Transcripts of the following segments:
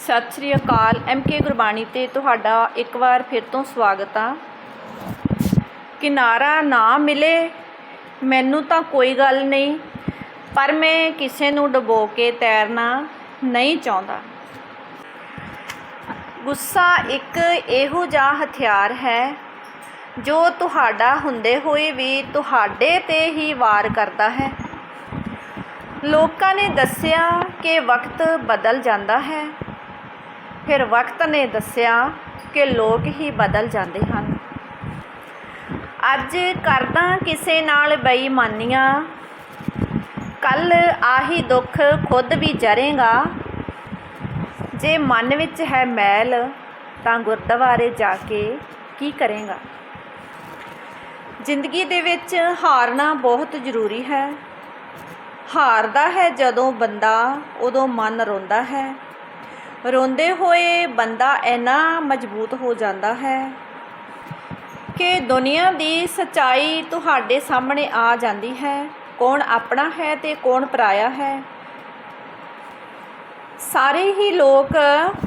ਸਤਿ ਸ੍ਰੀ ਅਕਾਲ MK Gurbani ਤੇ ਤੁਹਾਡਾ ਇੱਕ ਵਾਰ ਫਿਰ ਤੋਂ ਸਵਾਗਤ ਆ। ਕਿਨਾਰਾ ਨਾ ਮਿਲੇ, ਮੈਨੂੰ ਤਾਂ ਕੋਈ ਗੱਲ ਨਹੀਂ, ਪਰ ਮੈਂ ਕਿਸੇ ਨੂੰ ਡੁਬੋ ਕੇ ਤੈਰਨਾ ਨਹੀਂ ਚਾਹੁੰਦਾ। ਗੁੱਸਾ ਇੱਕ ਇਹੋ ਜਿਹਾ ਹਥਿਆਰ ਹੈ, ਜੋ ਤੁਹਾਡਾ ਹੁੰਦੇ ਹੋਏ ਵੀ ਤੁਹਾਡੇ ਤੇ ਹੀ ਵਾਰ ਕਰਦਾ ਹੈ। ਲੋਕਾਂ ਨੇ ਦੱਸਿਆ ਕਿ ਵਕਤ ਬਦਲ ਜਾਂਦਾ ਹੈ। ਫਿਰ ਵਕਤ ਨੇ ਦੱਸਿਆ ਕਿ ਲੋਕ ਹੀ ਬਦਲ ਜਾਂਦੇ ਹਨ। ਅੱਜ ਕਰਦਾ ਕਿਸੇ ਨਾਲ ਬੇਈਮਾਨੀਆਂ। ਕੱਲ ਆਹੀ ਦੁੱਖ ਖੁਦ ਵੀ ਜਰੇਗਾ। ਜੇ ਮਨ ਵਿੱਚ ਹੈ ਮੈਲ, ਤਾਂ ਗੁਰਦੁਆਰੇ ਜਾ ਕੇ ਕੀ ਕਰੇਗਾ? ਜ਼ਿੰਦਗੀ ਦੇ ਵਿੱਚ ਹਾਰਨਾ ਬਹੁਤ ਜ਼ਰੂਰੀ ਹੈ। ਹਾਰਦਾ ਹੈ ਜਦੋਂ ਬੰਦਾ ਉਦੋਂ ਮਨ ਰੋਂਦਾ ਹੈ। ਰੋਂਦੇ ਹੋਏ ਬੰਦਾ ਇੰਨਾ ਮਜ਼ਬੂਤ ਹੋ ਜਾਂਦਾ ਹੈ ਕਿ ਦੁਨੀਆ ਦੀ ਸਚਾਈ ਤੁਹਾਡੇ ਸਾਹਮਣੇ ਆ ਜਾਂਦੀ ਹੈ। ਕੌਣ ਆਪਣਾ ਹੈ ਤੇ ਕੌਣ ਪਰਾਇਆ ਹੈ। ਸਾਰੇ ਹੀ ਲੋਕ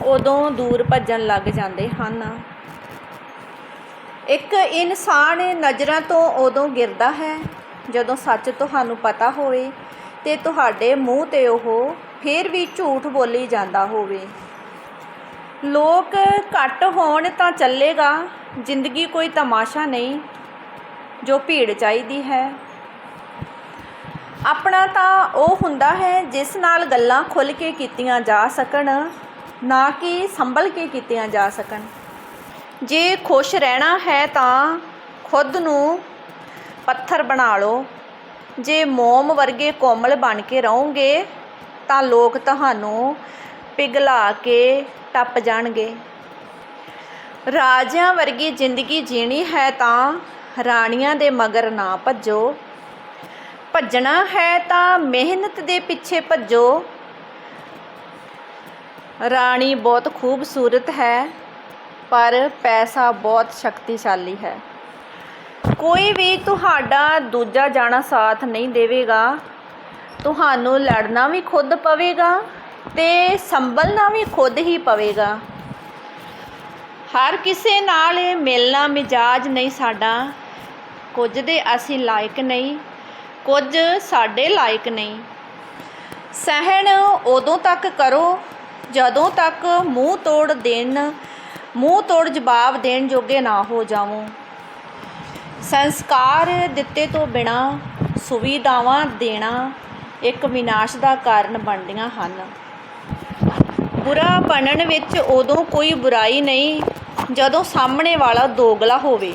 ਉਦੋਂ ਦੂਰ ਭੱਜਣ ਲੱਗ ਜਾਂਦੇ ਹਨ। ਇੱਕ ਇਨਸਾਨ ਨਜ਼ਰਾਂ ਤੋਂ ਉਦੋਂ ਗਿਰਦਾ ਹੈ ਜਦੋਂ ਸੱਚ ਤੁਹਾਨੂੰ ਪਤਾ ਹੋਵੇ ਅਤੇ ਤੁਹਾਡੇ ਮੂੰਹ ਤੇ ਉਹ ਫਿਰ ਵੀ ਝੂਠ ਬੋਲੀ ਜਾਂਦਾ ਹੋਵੇ। ਲੋਕ ਘੱਟ ਹੋਣ ਤਾਂ ਚੱਲੇਗਾ, ਜ਼ਿੰਦਗੀ ਕੋਈ ਤਮਾਸ਼ਾ ਨਹੀਂ ਜੋ ਭੀੜ ਚਾਹੀਦੀ ਹੈ। ਆਪਣਾ ਤਾਂ ਉਹ ਹੁੰਦਾ ਹੈ ਜਿਸ ਨਾਲ ਗੱਲਾਂ ਖੁੱਲ ਕੇ ਕੀਤੀਆਂ ਜਾ ਸਕਣ, ਨਾ ਕਿ ਸੰਭਲ ਕੇ ਕੀਤੀਆਂ ਜਾ ਸਕਣ। ਜੇ ਖੁਸ਼ ਰਹਿਣਾ ਹੈ ਤਾਂ ਖੁਦ ਨੂੰ ਪੱਥਰ ਬਣਾ ਲਓ। ਜੇ ਮੋਮ ਵਰਗੇ ਕੋਮਲ ਬਣ ਕੇ ਰਹੋਗੇ, ਤਾਂ ਲੋਕ ਤੁਹਾਨੂੰ ਪਿਘਲਾ ਕੇ ਟੱਪ ਜਾਣਗੇ। ਰਾਜਿਆਂ ਵਰਗੀ ਜ਼ਿੰਦਗੀ ਜੀਣੀ ਹੈ ਤਾਂ ਰਾਣੀਆਂ ਦੇ ਮਗਰ ਨਾ ਭੱਜੋ। ਭੱਜਣਾ ਹੈ ਤਾਂ ਮਿਹਨਤ ਦੇ ਪਿੱਛੇ ਭੱਜੋ। ਰਾਣੀ ਬਹੁਤ ਖੂਬਸੂਰਤ ਹੈ, ਪਰ ਪੈਸਾ ਬਹੁਤ ਸ਼ਕਤੀਸ਼ਾਲੀ ਹੈ। ਕੋਈ ਵੀ ਤੁਹਾਡਾ ਦੂਜਾ ਜਾਣਾ ਸਾਥ ਨਹੀਂ ਦੇਵੇਗਾ। ਤੁਹਾਨੂੰ ਲੜਨਾ ਵੀ ਖੁਦ ਪਵੇਗਾ ਤੇ ਸੰਭਲਣਾ ਵੀ ਖੁਦ ਹੀ ਪਵੇਗਾ। ਹਰ ਕਿਸੇ ਨਾਲ ਮਿਲਣਾ ਮਿਜਾਜ ਨਹੀਂ ਸਾਡਾ। ਕੁਝ ਦੇ ਅਸੀਂ ਲਾਇਕ ਨਹੀਂ, ਕੁਝ ਸਾਡੇ ਲਾਇਕ ਨਹੀਂ। ਸਹਿਣ ਉਦੋਂ ਤੱਕ ਕਰੋ ਜਦੋਂ ਤੱਕ ਮੂੰਹ ਤੋੜ ਦੇਣ, ਮੂੰਹ ਤੋੜ ਜਵਾਬ ਦੇਣ ਜੋਗੇ ਨਾ ਹੋ ਜਾਵੋ। ਸੰਸਕਾਰ ਦਿੱਤੇ ਤੋਂ ਬਿਨਾਂ ਸੁਵਿਧਾਵਾਂ ਦੇਣਾ ਇੱਕ ਵਿਨਾਸ਼ ਦਾ ਕਾਰਨ ਬਣਦੀਆਂ ਹਨ। ਬੁਰਾ ਬਣਨ ਵਿੱਚ ਉਦੋਂ ਕੋਈ ਬੁਰਾਈ ਨਹੀਂ, ਜਦੋਂ ਸਾਹਮਣੇ ਵਾਲਾ ਦੋਗਲਾ ਹੋਵੇ।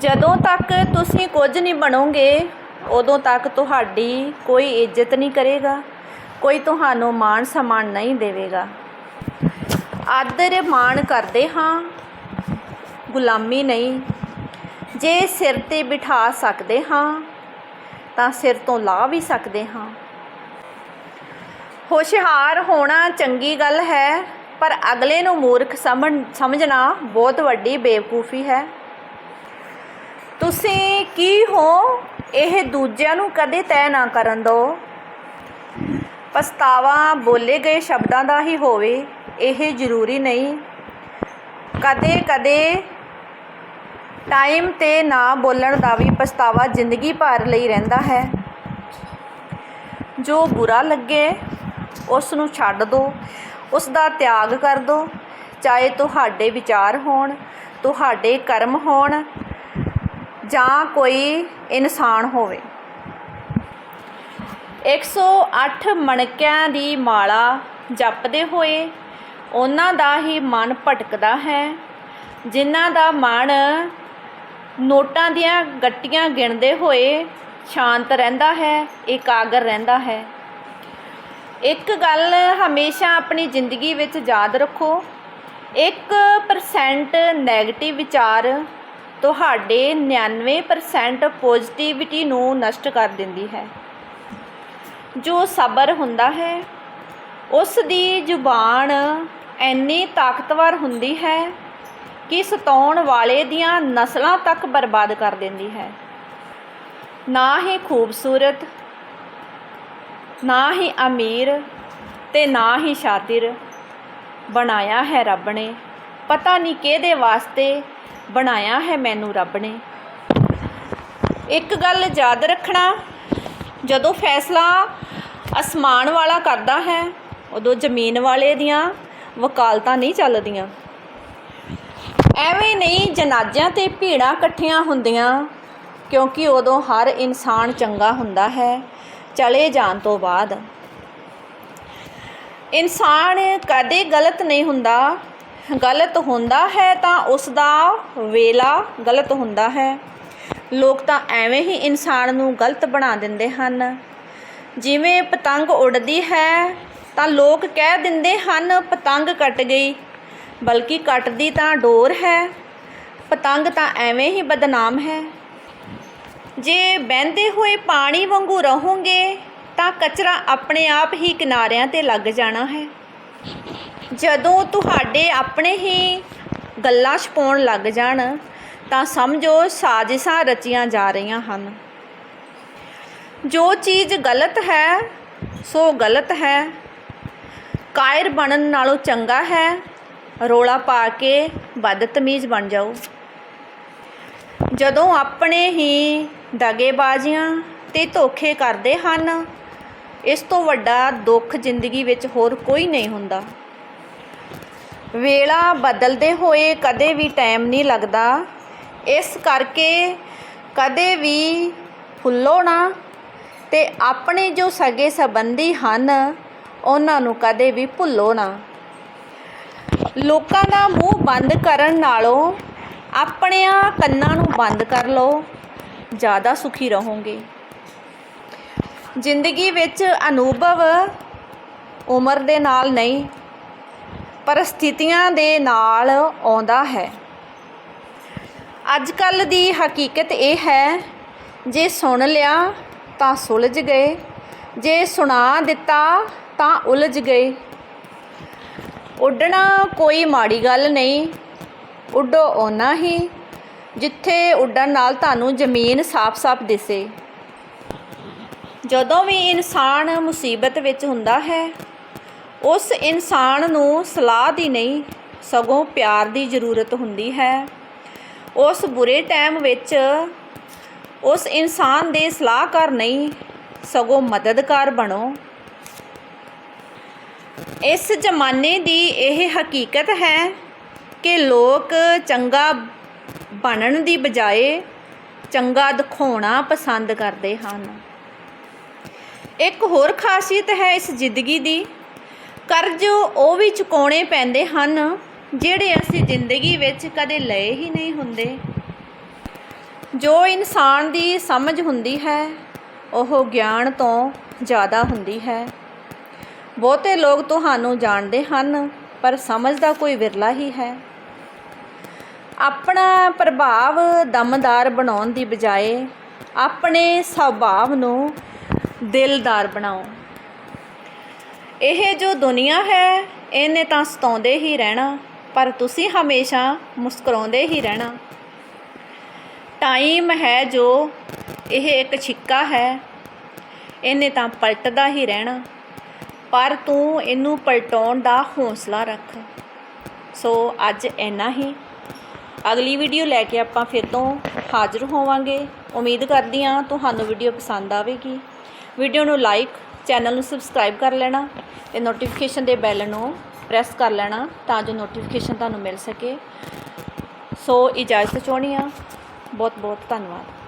ਜਦੋਂ ਤੱਕ ਤੁਸੀਂ ਕੁਝ ਨਹੀਂ ਬਣੋਗੇ, ਉਦੋਂ ਤੱਕ ਤੁਹਾਡੀ ਕੋਈ ਇੱਜ਼ਤ ਨਹੀਂ ਕਰੇਗਾ, ਕੋਈ ਤੁਹਾਨੂੰ ਮਾਣ ਸਨਮਾਨ ਨਹੀਂ ਦੇਵੇਗਾ। ਆਦਰ ਮਾਣ ਕਰਦੇ ਹਾਂ, ਗੁਲਾਮੀ ਨਹੀਂ ਜੇ ਸਿਰ ਤੇ ਬਿਠਾ ਸਕਦੇ ਹਾਂ, ਤਾਂ ਸਿਰ ਤੋਂ ਲਾ ਵੀ ਸਕਦੇ ਹਾਂ। ਹੁਸ਼ਿਆਰ ਹੋਣਾ ਚੰਗੀ ਗੱਲ ਹੈ, ਪਰ ਅਗਲੇ ਨੂੰ ਮੂਰਖ ਸਮਝ, ਸਮਝਣਾ ਬਹੁਤ ਵੱਡੀ ਬੇਵਕੂਫੀ ਹੈ। ਤੁਸੀਂ ਕੀ ਹੋ? ਇਹ ਦੂਜਿਆਂ ਨੂੰ ਕਦੇ ਤੈਅ ਨਾ ਕਰਨ ਦਿਓ ਪਛਤਾਵਾ ਬੋਲੇ ਗਏ ਸ਼ਬਦਾਂ ਦਾ ਹੀ ਹੋਵੇ, ਇਹ ਜ਼ਰੂਰੀ ਨਹੀਂ। ਕਦੇ ਕਦੇ ਟਾਈਮ ਤੇ ਨਾ ਬੋਲਣ ਦਾ ਵੀ ਪਛਤਾਵਾ ਜ਼ਿੰਦਗੀ ਭਰ ਲਈ ਰਹਿੰਦਾ ਹੈ। ਜੋ ਬੁਰਾ ਲੱਗੇ, ਉਸ ਨੂੰ ਛੱਡ ਦਿਓ ਉਸ ਦਾ ਤਿਆਗ ਕਰ ਦਿਓ ਚਾਹੇ ਤੁਹਾਡੇ ਵਿਚਾਰ ਹੋਣ, ਤੁਹਾਡੇ ਕਰਮ ਹੋਣ ਜਾਂ ਕੋਈ ਇਨਸਾਨ ਹੋਵੇ। 108 ਮਣਕਿਆਂ ਦੀ ਮਾਲਾ ਜਪਦੇ ਹੋਏ ਉਹਨਾਂ ਦਾ ਹੀ ਮਨ ਭਟਕਦਾ ਹੈ। ਜਿਨ੍ਹਾਂ ਦਾ ਮਨ ਨੋਟਾਂ ਦੀਆਂ ਗੱਟੀਆਂ ਗਿਣਦੇ ਹੋਏ ਸ਼ਾਂਤ ਰਹਿੰਦਾ ਹੈ, ਇਕਾਗਰ ਰਹਿੰਦਾ ਹੈ। ਇੱਕ ਗੱਲ ਹਮੇਸ਼ਾ ਆਪਣੀ ਜ਼ਿੰਦਗੀ ਵਿੱਚ ਯਾਦ ਰੱਖੋ 1% ਨੈਗੇਟਿਵ ਵਿਚਾਰ ਤੁਹਾਡੇ 99% ਪੋਜ਼ਿਟਿਵਿਟੀ ਨੂੰ ਨਸ਼ਟ ਕਰ ਦਿੰਦੀ ਹੈ। ਜੋ ਸਬਰ ਹੁੰਦਾ ਹੈ, ਉਸ ਦੀ ਜ਼ੁਬਾਨ ਇੰਨੀ ਤਾਕਤਵਰ ਹੁੰਦੀ ਹੈ ਕਿ ਸਤਾਉਣ ਵਾਲੇ ਦੀਆਂ ਨਸਲਾਂ ਤੱਕ ਬਰਬਾਦ ਕਰ ਦਿੰਦੀ ਹੈ। ਨਾ ਹੀ ਖੂਬਸੂਰਤ, ਨਾ ਹੀ ਅਮੀਰ ਤੇ ਨਾ ਹੀ ਸ਼ਾਤਿਰ ਬਣਾਇਆ ਹੈ ਰੱਬ ਨੇ। ਪਤਾ ਨਹੀਂ ਕਿਹਦੇ ਵਾਸਤੇ ਬਣਾਇਆ ਹੈ ਮੈਨੂੰ ਰੱਬ ਨੇ। ਇੱਕ ਗੱਲ ਯਾਦ ਰੱਖਣਾ, ਜਦੋਂ ਫੈਸਲਾ ਅਸਮਾਨ ਵਾਲਾ ਕਰਦਾ ਹੈ, ਉਦੋਂ ਜ਼ਮੀਨ ਵਾਲੇ ਦੀਆਂ ਵਕਾਲਤਾਂ ਨਹੀਂ ਚੱਲਦੀਆਂ। ਐਵੇਂ ਨਹੀਂ ਜਨਾਜ਼ਿਆਂ ਤੇ ਭੀੜਾਂ ਇਕੱਠੀਆਂ ਹੁੰਦੀਆਂ, ਕਿਉਂਕਿ ਉਦੋਂ ਹਰ ਇਨਸਾਨ ਚੰਗਾ ਹੁੰਦਾ ਹੈ, ਚਲੇ ਜਾਣ ਤੋਂ ਬਾਅਦ। ਇਨਸਾਨ ਕਦੇ ਗਲਤ ਨਹੀਂ ਹੁੰਦਾ। ਗਲਤ ਹੁੰਦਾ ਹੈ ਤਾਂ ਉਸ ਦਾ ਵੇਲਾ ਗਲਤ ਹੁੰਦਾ ਹੈ। ਲੋਕ ਤਾਂ ਐਵੇਂ ਹੀ ਇਨਸਾਨ ਨੂੰ ਗਲਤ ਬਣਾ ਦਿੰਦੇ ਹਨ। ਜਿਵੇਂ ਪਤੰਗ ਉੱਡਦੀ ਹੈ, ਤਾਂ ਲੋਕ ਕਹਿ ਦਿੰਦੇ ਹਨ, ਪਤੰਗ ਕੱਟ ਗਈ। ਬਲਕਿ ਕੱਟਦੀ ਤਾਂ ਡੋਰ ਹੈ, ਪਤੰਗ ਤਾਂ ਐਵੇਂ ਹੀ ਬਦਨਾਮ ਹੈ। ਜੇ ਬਹਿੰਦੇ ਹੋਏ ਪਾਣੀ ਵਾਂਗੂ ਰਹੋਗੇ, ਤਾਂ ਕਚਰਾ ਆਪਣੇ ਆਪ ਹੀ ਕਿਨਾਰਿਆਂ ਤੇ ਲੱਗ ਜਾਣਾ ਹੈ। ਜਦੋਂ ਤੁਹਾਡੇ ਆਪਣੇ ਹੀ ਗੱਲਾਂ ਛਪਾਉਣ ਲੱਗ ਜਾਣ, ਤਾਂ ਸਮਝੋ ਸਾਜ਼ਿਸ਼ਾਂ ਰਚੀਆਂ ਜਾ ਰਹੀਆਂ ਹਨ। ਜੋ ਚੀਜ਼ ਗਲਤ ਹੈ, ਸੋ ਗਲਤ ਹੈ। ਕਾਇਰ ਬਣਨ ਨਾਲੋਂ ਚੰਗਾ ਹੈ ਰੌਲਾ ਪਾ ਕੇ ਬਦਤਮੀਜ਼ ਬਣ ਜਾਓ। ਜਦੋਂ ਆਪਣੇ ਹੀ ਦਗੇਬਾਜ਼ੀਆਂ ਤੇ ਧੋਖੇ ਕਰਦੇ ਹਨ, ਇਸ ਤੋਂ ਵੱਡਾ ਦੁੱਖ ਜ਼ਿੰਦਗੀ ਵਿੱਚ ਹੋਰ ਕੋਈ ਨਹੀਂ ਹੁੰਦਾ। ਵੇਲਾ ਬਦਲਦੇ ਹੋਏ ਕਦੇ ਵੀ ਟਾਈਮ ਨਹੀਂ ਲੱਗਦਾ। ਇਸ ਕਰਕੇ ਕਦੇ ਵੀ ਫੁੱਲੋ ਨਾ ਤੇ ਆਪਣੇ ਜੋ ਸਗੇ ਸੰਬੰਧੀ ਹਨ, ਉਹਨਾਂ ਨੂੰ ਕਦੇ ਵੀ ਭੁੱਲੋ ਨਾ। ਲੋਕਾਂ ਦਾ ਮੂੰਹ ਬੰਦ ਕਰਨ ਨਾਲੋਂ ਆਪਣਿਆਂ ਕੰਨਾਂ ਨੂੰ ਬੰਦ ਕਰ ਲਓ, ਜ਼ਿਆਦਾ ਸੁਖੀ ਰਹੋਗੇ। ਜ਼ਿੰਦਗੀ ਵਿੱਚ ਅਨੁਭਵ ਉਮਰ ਦੇ ਨਾਲ ਨਹੀਂ, ਪਰ ਸਥਿਤੀਆਂ ਦੇ ਨਾਲ ਆਉਂਦਾ ਹੈ। ਅੱਜ ਕੱਲ ਦੀ ਹਕੀਕਤ ਇਹ ਹੈ, ਜੇ ਸੁਣ ਲਿਆ ਤਾਂ ਸੁਲਝ ਗਏ, ਜੇ ਸੁਣਾ ਦਿੱਤਾ ਤਾਂ ਉਲਝ ਗਏ। ਉੱਡਣਾ ਕੋਈ ਮਾੜੀ ਗੱਲ ਨਹੀਂ। ਉੱਡੋ ਓਨਾ ਹੀ, ਜਿੱਥੇ ਉੱਡਣ ਨਾਲ ਤੁਹਾਨੂੰ ਜ਼ਮੀਨ ਸਾਫ਼-ਸਾਫ਼ ਦਿਸੇ। ਜਦੋਂ ਵੀ ਇਨਸਾਨ ਮੁਸੀਬਤ ਵਿੱਚ ਹੁੰਦਾ ਹੈ, ਉਸ ਇਨਸਾਨ ਨੂੰ ਸਲਾਹ ਦੀ ਨਹੀਂ, ਸਗੋਂ ਪਿਆਰ ਦੀ ਜ਼ਰੂਰਤ ਹੁੰਦੀ ਹੈ। ਉਸ ਬੁਰੇ ਟਾਈਮ ਵਿੱਚ ਉਸ ਇਨਸਾਨ ਦੇ ਸਲਾਹਕਾਰ ਨਹੀਂ, ਸਗੋਂ ਮਦਦਗਾਰ ਬਣੋ। ਇਸ ਜ਼ਮਾਨੇ ਦੀ ਇਹ ਹਕੀਕਤ ਹੈ ਕਿ ਲੋਕ ਚੰਗਾ ਬਣਨ ਦੀ ਬਜਾਏ ਚੰਗਾ ਦਿਖਾਉਣਾ ਪਸੰਦ ਕਰਦੇ ਹਨ। ਇੱਕ ਹੋਰ ਖਾਸੀਅਤ ਹੈ ਇਸ ਜ਼ਿੰਦਗੀ ਦੀ। ਕਰਜ਼ ਉਹ ਵੀ ਚੁਕਾਉਣੇ ਪੈਂਦੇ ਹਨ ਜਿਹੜੇ ਅਸੀਂ ਜ਼ਿੰਦਗੀ ਵਿੱਚ ਕਦੇ ਲਏ ਹੀ ਨਹੀਂ ਹੁੰਦੇ। ਜੋ ਇਨਸਾਨ ਦੀ ਸਮਝ ਹੁੰਦੀ ਹੈ, ਉਹ ਗਿਆਨ ਤੋਂ ਜ਼ਿਆਦਾ ਹੁੰਦੀ ਹੈ। ਬਹੁਤੇ ਲੋਕ ਤੁਹਾਨੂੰ ਜਾਣਦੇ ਹਨ, ਪਰ ਸਮਝ ਦਾ ਕੋਈ ਵਿਰਲਾ ਹੀ ਹੈ। ਆਪਣਾ ਪ੍ਰਭਾਵ ਦਮਦਾਰ ਬਣਾਉਣ ਦੀ ਬਜਾਏ ਆਪਣੇ ਸੁਭਾਅ ਨੂੰ ਦਿਲਦਾਰ ਬਣਾਓ। ਇਹ ਜੋ ਦੁਨੀਆ ਹੈ, ਇਹਨੇ ਤਾਂ ਸਤਾਉਂਦੇ ਹੀ ਰਹਿਣਾ, ਪਰ ਤੁਸੀਂ ਹਮੇਸ਼ਾ ਮੁਸਕਰਾਉਂਦੇ ਹੀ ਰਹਿਣਾ। ਟਾਈਮ ਹੈ ਜੋ ਇਹ ਇੱਕ ਛਿੱਕਾ ਹੈ, ਇਹਨੇ ਤਾਂ ਪਲਟਦਾ ਹੀ ਰਹਿਣਾ। ਪਰ ਤੂੰ ਇਹਨੂੰ ਪਲਟਾਉਣ ਦਾ ਹੌਸਲਾ ਰੱਖ। ਸੋ ਅੱਜ ਇੰਨਾ ਹੀ। ਅਗਲੀ ਵੀਡੀਓ ਲੈ ਕੇ ਆਪਾਂ ਫਿਰ ਤੋਂ ਹਾਜ਼ਰ ਹੋਵਾਂਗੇ। ਉਮੀਦ ਕਰਦੀ ਹਾਂ ਤੁਹਾਨੂੰ ਵੀਡੀਓ ਪਸੰਦ ਆਵੇਗੀ। ਵੀਡੀਓ ਨੂੰ ਲਾਈਕ ਚੈਨਲ ਨੂੰ ਸਬਸਕ੍ਰਾਈਬ ਕਰ ਲੈਣਾ ਤੇ ਨੋਟੀਫਿਕੇਸ਼ਨ ਦੇ ਬੈਲ ਨੂੰ ਪ੍ਰੈਸ ਕਰ ਲੈਣਾ ਤਾਂ ਜੋ ਨੋਟੀਫਿਕੇਸ਼ਨ ਤੁਹਾਨੂੰ ਮਿਲ ਸਕੇ। ਸੋ ਇਜਾਜ਼ਤ ਚਾਹੁੰਦੀ ਹਾਂ। ਬਹੁਤ ਬਹੁਤ ਧੰਨਵਾਦ।